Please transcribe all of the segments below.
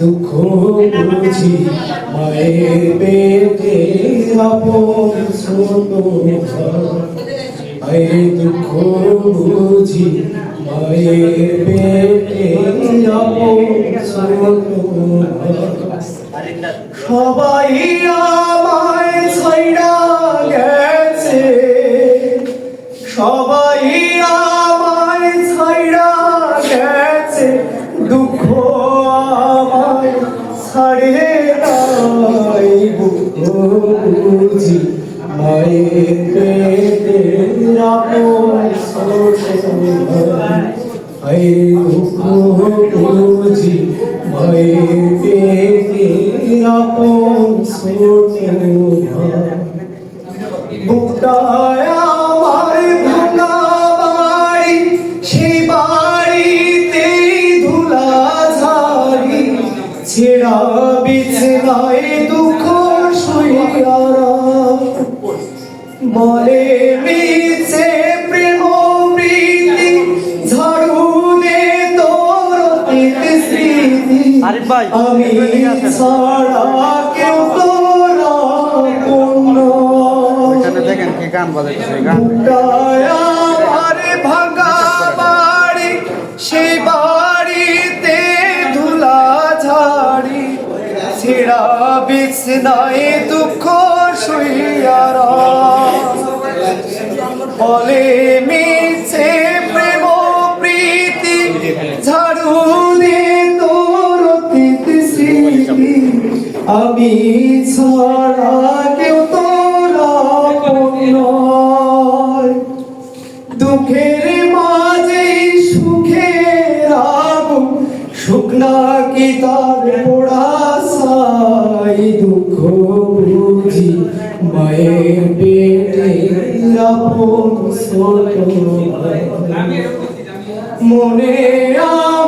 দুঃখ বুঝি মায়ের পেটে আপন ছোট আরে দুঃখ বুঝি মায়ের পেটে সবাই আমায় ছাইড়া গেছে। সবাই আমায় ছাইড়া গেছে। দুঃখ আমায় ছাড়ে নাই বুঝি মায়ের পেটে আপন আই দুঃখ ছেঁড়া বিছনায় দুঃখ শুয়ারা বলে মিছে আরিফ ভাই, আমি। ছাড়া কেউ দেখেন কি গান বাজাইছে এই গান। আমার ভাঙা বাড়ি সেই বাড়িতে ধুলা ঝাড়ি। ছেড়া বিছনায় দুঃখ শুইয়ারা বলে মিছে প্রেম প্রীতি ঝাড়ু আমি ছাড়া কেউ তোরা দুঃখের মাঝে সুখের আগুন শুকনা কি তার পোড়া সাই দুঃখ বুঝি মায়ের পেটে আপন ছোট। মনে আমার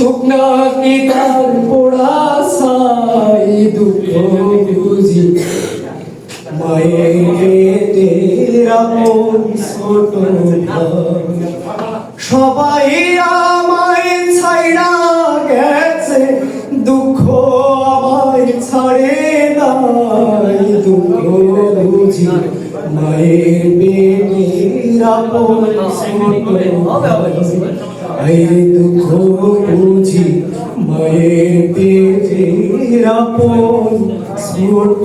শুকনা কি তার পোড়া। সবাই আমায় ছাইড়া গেছে দুঃখ আমায় ছাড়ে নাই দুঃখ বুঝি মায়ের বেটির আপন আই দুঃখ বুঝি মায়ের পেটের আপন ছোট